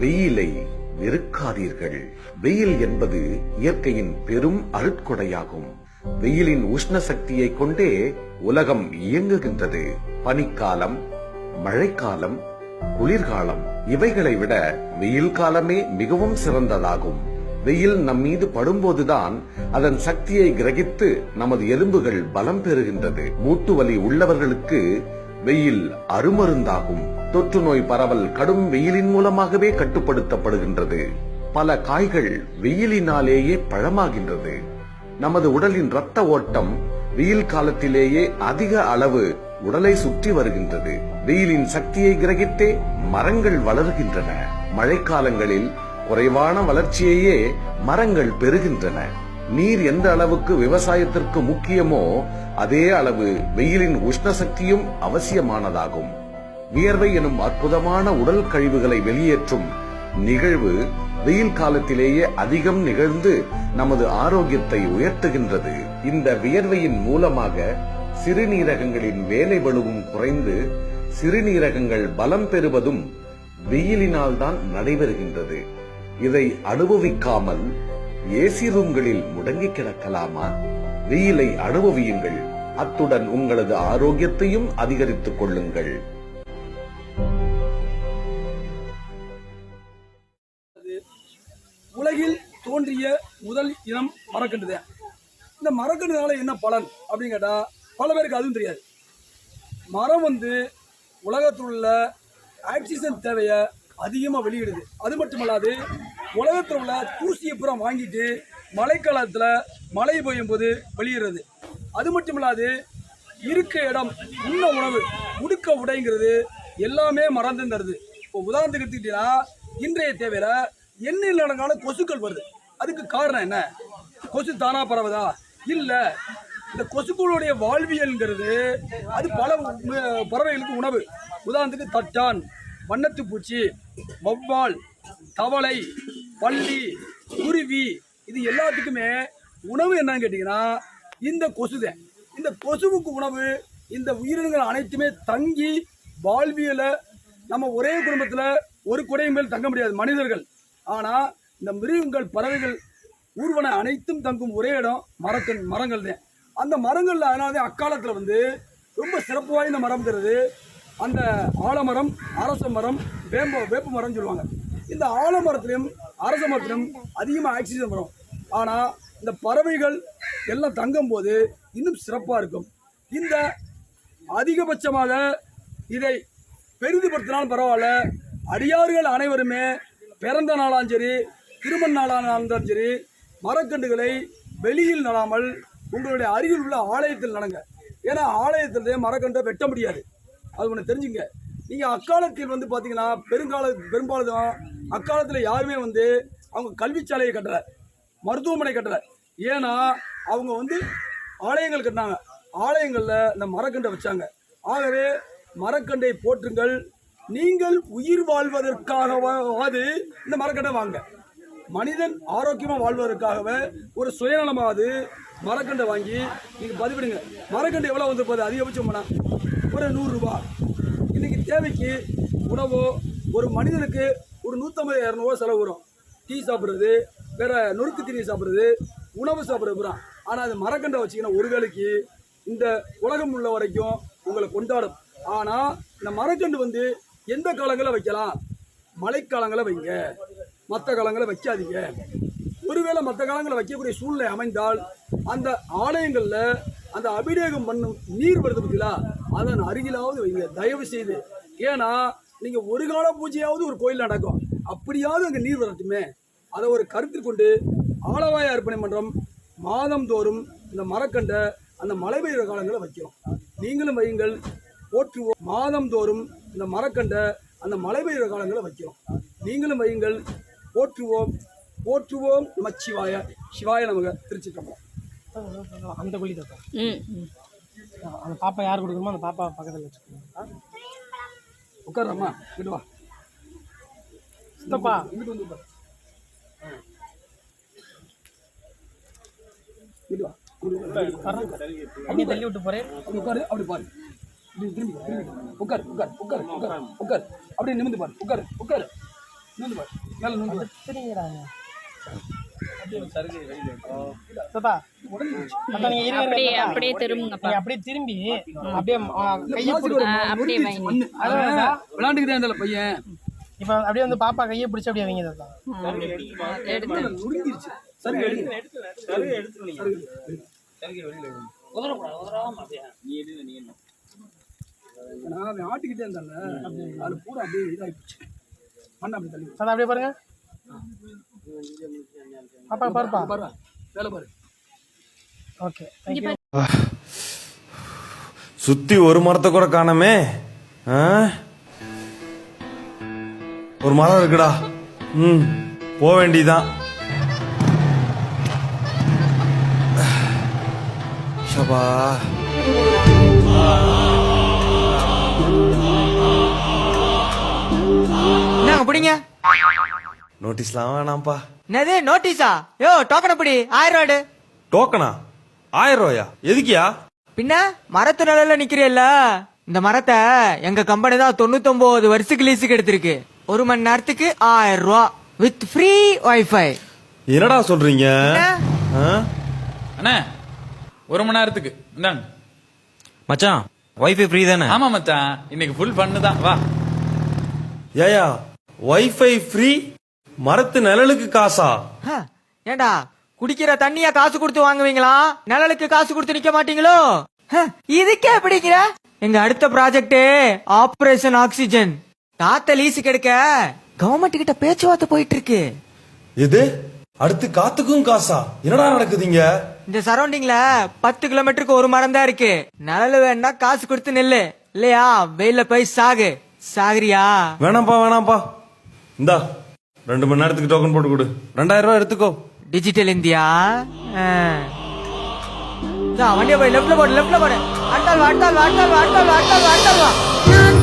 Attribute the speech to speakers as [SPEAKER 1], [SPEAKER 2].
[SPEAKER 1] வெயிலை வெறுக்காதீர்கள். வெயில் என்பது இயற்கையின் பெரும் அருட்கொடையாகும். வெயிலின் உஷ்ண சக்தியை கொண்டே உலகம் இயங்குகின்றது. பனிக்காலம் மழைக்காலம் குளிர்காலம் இவைகளை விட வெயில் காலமே மிகவும் சிறந்ததாகும். வெயில் நம் மீது படும்போதுதான் அதன் சக்தியை கிரகித்து நமது எலும்புகள் பலம் பெறுகின்றது. மூட்டு வலி உள்ளவர்களுக்கு வெயில் அருமருந்தாகும். தொற்று நோய் பரவல் கடும் வெயிலின் மூலமாகவே கட்டுப்படுத்தப்படுகின்றது. பல காய்கள் வெயிலினாலேயே பழமாகின்றது. நமது உடலின் ரத்த ஓட்டம் வெயில் காலத்திலேயே அதிக அளவு உடலை சுற்றி வருகின்றது. வெயிலின் சக்தியை கிரகித்தே மரங்கள் வளர்கின்றன. மழைக்காலங்களில் குறைவான வளர்ச்சியையே மரங்கள் பெறுகின்றன. நீர் எந்த அளவுக்கு விவசாயத்திற்கு முக்கியமோ அதே அளவு வெயிலின் உஷ்ண சக்தியும் அவசியமானதாகும். வியர்வை எனும் அற்புதமான உடல் கழிவுகளை வெளியேற்றும் நிகழ்வு வெயில் காலத்திலேயே அதிகம் நிகழ்ந்து நமது ஆரோக்கியத்தை உயர்த்துகின்றது. இந்த வியர்வையின் மூலமாக சிறுநீரகங்களின் வேலை வலுவும் குறைந்து சிறுநீரகங்கள் பலம் பெறுவதும் வெயிலினால் தான் நடைபெறுகின்றது. இதை அனுபவிக்காமல் ஏசி ரூம்களில் முடங்கி கிடக்கலாமா? வெயிலை அனுபவியுங்கள். அத்துடன் உங்களது ஆரோக்கியத்தையும் அதிகரித்துக் கொள்ளுங்கள்.
[SPEAKER 2] உலகில் தோன்றிய முதல் இனம் மரக்கன்று தான் இந்த மரக்கன்றுனால என்ன பலன் அப்படின்னு கேட்டால் பல பேருக்கு அதுவும் தெரியாது. மரம் வந்து உலகத்தில் உள்ள ஆக்சிஜன் தேவையை அதிகமாக வெளியிடுது. அது மட்டுமல்லாது உலகத்தில் உள்ள தூசியை பூரா வாங்கிட்டு மழைக்காலத்தில் மழை பெய்யும் போது வெளியிடுறது அது மட்டுமில்லாது இருக்க இடம் உண்ண உணவு உடுக்க உடைங்கிறது எல்லாமே மறந்து தருது. இப்போ உதாரணத்துக்கு எடுத்துக்கிட்டீங்கன்னா இன்றைய தேவையில் எண்ணெயில் நடக்கான கொசுக்கள் வருது. அதுக்கு காரணம் என்ன? கொசு தானா பரவுதா? இல்லை இந்த கொசுக்களுடைய வாழ்வியல்ங்கிறது அது பல பறவைகளுக்கு உணவு. உதாரணத்துக்கு தட்டான் வண்ணத்து பூச்சி தவளை பள்ளி குருவி இது எல்லாத்துக்குமே உணவு என்னன்னு கேட்டிங்கன்னா இந்த கொசுதான் இந்த கொசுவுக்கு உணவு இந்த உயிரினங்கள் அனைத்துமே தங்கி வாழ்வியலை நம்ம ஒரே குடும்பத்தில் ஒரு குடையும் மேல் தங்க முடியாது மனிதர்கள். ஆனால் இந்த மிருகங்கள் பறவைகள் ஊர்வன அனைத்தும் தங்கும் ஒரே இடம் மரத்தின் மரங்கள் தான். அந்த மரங்களில் அதனால அக்காலத்தில் வந்து ரொம்ப சிறப்பு வாய்ந்த மரம்ங்கிறது அந்த ஆலமரம் அரச மரம் வேம்ப வேப்ப மரம்னு சொல்லுவாங்க. இந்த ஆலமரத்திலையும் அரச மரத்திலும் அதிகமாக ஆக்சிஜன் வரும். ஆனால் இந்த பறவைகள் எல்லாம் தங்கும்போது இன்னும் சிறப்பாக இருக்கும். இந்த அதிகபட்சமாக இதை பெரிதுபடுத்தினாலும் பரவாயில்ல. அடியார்கள் அனைவருமே பிறந்த நாளாம் சரி திருமண நாளானாலும் இருந்தாலும் சரி மரக்கன்றுகளை வெளியில் நடாமல் உங்களுடைய அருகில் உள்ள ஆலயத்தில் நடங்க. ஏன்னா ஆலயத்திலே மரக்கன்றை வெட்ட முடியாது. அது ஒன்று தெரிஞ்சுங்க. நீங்கள் அக்காலத்தில் வந்து பார்த்தீங்கன்னா பெருங்கால பெரும்பாலும் அக்காலத்தில் யாருமே வந்து அவங்க கல்விச்சாலையை கட்டுற மருத்துவமனை கட்டலை. ஏன்னா அவங்க வந்து ஆலயங்கள் கட்டினாங்க. ஆலயங்களில் இந்த மரக்கண்டை வச்சாங்க. ஆகவே மரக்கண்டை போற்றுங்கள். நீங்கள் உயிர் வாழ்வதற்காகவாது இந்த மரக்கண்டை வாங்க. மனிதன் ஆரோக்கியமாக வாழ்வதற்காகவே ஒரு சுயநலமாவது மரக்கண்டை வாங்கி நீங்கள் பதிவிடுங்க. மரக்கண்டை எவ்வளோ வந்து போகுது அதிகபட்சம் போனால் ஒரு நூறுரூபா இன்றைக்கி தேவைக்கு உணவோ ஒரு மனிதனுக்கு ஒரு நூற்றம்பது இரநூறுவா செலவு வரும். டீ சாப்பிட்றது வேற நொறுக்கு தீனி சாப்பிட்றது உணவு சாப்பிட்றது பூரா. ஆனால் அது மரக்கண்டை வச்சிங்கன்னா ஒரு வேலைக்கு இந்த உலகம் உள்ள வரைக்கும் உங்களை கொண்டாடும். ஆனால் இந்த மரக்கண்டு வந்து எந்த காலங்களில் வைக்கலாம்? மழைக்காலங்களில் வைங்க. மற்ற காலங்களில் வைக்காதீங்க. ஒருவேளை மற்ற காலங்களில் வைக்கக்கூடிய சூழ்நிலை அமைந்தால் அந்த ஆலயங்களில் அந்த அபிஷேகம் பண்ணும் நீர் வருது பார்த்தீங்களா அதன் அருகிலாவது வைங்க. தயவு செய்து ஏன்னா நீங்கள் ஒரு கால பூஜையாவது ஒரு கோயில் நடக்கும். அப்படியாவது அங்கே நீர் வரட்டுமே. அதை ஒரு கருத்தில் கொண்டு ஆலவாய அர்ப்பணை மன்றம் மாதந்தோறும் இந்த மரக்கண்டை அந்த மழை பெய்கிற காலங்களில் வைக்கிறோம். நீங்களும் வையுங்கள் போற்றுவோம். மாதந்தோறும் இந்த மரக்கண்டை அந்த மழை பெய்கிற காலங்களில் வைக்கிறோம். நீங்களும் வையுங்கள் போற்றுவோம். போற்றுவோம் நமச்சிவாய சிவாய நமக திருச்சிட்டம்பலம்
[SPEAKER 3] அந்த குழி தப்பா
[SPEAKER 4] ம். ம்.
[SPEAKER 3] அந்த பாப்பா யார் கொடுக்கணுமோ அந்த பாப்பா பக்கத்தில் வச்சுக்கோங்க.
[SPEAKER 2] உட்காரம்மா இங்கிட்டு வா.
[SPEAKER 3] சித்தப்பா.
[SPEAKER 2] இங்கிட்டு வந்து உட்கார் இங்கிட்டு வா இங்கிட்டு உட்காரு.
[SPEAKER 3] தண்ணி தள்ளி விட்டு போறேன்.
[SPEAKER 2] உட்காரு அப்படி பாரு. திரும்பி திரும்பி உட்காரு உட்காரு உட்காரு உட்காரு உட்காரு. அப்படியே நிமிந்து பாரு. உட்காரு உட்காரு. நூந்து பாரு. மேல நூந்து பாரு.
[SPEAKER 3] சரிங்கிறாங்க
[SPEAKER 4] அப்படியே
[SPEAKER 3] தாத்தா.
[SPEAKER 4] அப்படியே
[SPEAKER 3] திரும்பி அப்படியே
[SPEAKER 4] அப்படியே
[SPEAKER 2] இருந்தால பையன்.
[SPEAKER 3] இப்ப அப்படியே வந்து பாப்பா கையை பிடிச்சி அப்படியே வைங்க
[SPEAKER 4] எடுத்து
[SPEAKER 2] சரி ஆட்டிக்கிட்டே இருந்தால அது பூரா அப்படியே மண்ணை அப்படி தள்ளி.
[SPEAKER 3] தாத்தா அப்படியே பாருங்க. பாப்பா பாருப்பா.
[SPEAKER 2] பாரு. வேலை பாரு.
[SPEAKER 3] ஓகே
[SPEAKER 5] சுத்தி ஒரு மரத்தை கூட காணமே. ஆ? ஒரு மரம் இருக்குடா. ம் போக வேண்டியதான் ஷபா
[SPEAKER 6] என்னங்க பிடிங்க?
[SPEAKER 5] நோட்டீஸ்லாம் வேணாம்ப்பா.
[SPEAKER 6] என்னது நோட்டீஸா? யோ டோக்கன் அப்படி ஆயிரம் ரூபாடு
[SPEAKER 5] டோக்கனா? ஆயிரம் ரூபாயா? எதுக்கியா?
[SPEAKER 6] பின்ன மரத்து நிலையில நிக்கிறேல்ல? இந்த மரத்தை எங்க கம்பெனி தான் தொண்ணூத்தொன்பது வருஷத்துக்கு லீஸுக்கு எடுத்திருக்கு. ஒரு மணி நேரத்துக்கு ஆயிரம் ரூபா. வித் ஃப்ரீ வைஃபை
[SPEAKER 5] என்னடா சொல்றீங்க? ஆ?
[SPEAKER 7] அண்ணே ஒரு மணி நேரத்துக்கு. இந்தாங்க.
[SPEAKER 8] மச்சான் வைஃபை ஃப்ரீ தானே?
[SPEAKER 7] ஆமா மச்சான். இன்னைக்கு ஃபுல் பண்ணு தான். வா.
[SPEAKER 5] ஏயா வைஃபை ஃப்ரீ மரத்து நிழலுக்கு காசா?
[SPEAKER 6] ஏண்டா குடிக்கிற தண்ணிய காசு கொடுத்து வாங்குவீங்களா? நிழலுக்கு காசு கொடுத்து நிக்க மாட்டீங்களோ? ஹ, இதுக்கே பிடிக்கிற? எங்க அடுத்த ப்ராஜெக்ட் ஆபரேஷன் ஆக்சிஜன் காத்த லீஸு கிடைக்க கவர்மெண்ட் கிட்ட பேச்சுவார்த்தை போயிட்டு இருக்கு.
[SPEAKER 5] எது? அடுத்து காத்துக்கும் காசா? என்னடா நடக்குதுங்க
[SPEAKER 6] இந்த சரௌண்டிங்ல பத்து கிலோமீட்டருக்கு ஒரு மரம் தான் இருக்கு. நிழல் வேணா காசு கொடுத்து நெல்லு. இல்லையா? வெயில போய் சாகு. சாகுறியா?
[SPEAKER 5] வேணாம்ப்பா வேணாம்ப்பா. இந்தா ரெண்டு மணி நேரத்துக்கு டோக்கன் போட்டு கொடு. ரெண்டாயிரம் ரூபாய் எடுத்துக்கோ.
[SPEAKER 6] Digital India? வண்டியை போய் லெஃப்ட்ல போடு லெஃப்ட்ல போடு. அட்டால் அட்டால் அட்டால் அட்டால் அட்டால் அட்டால்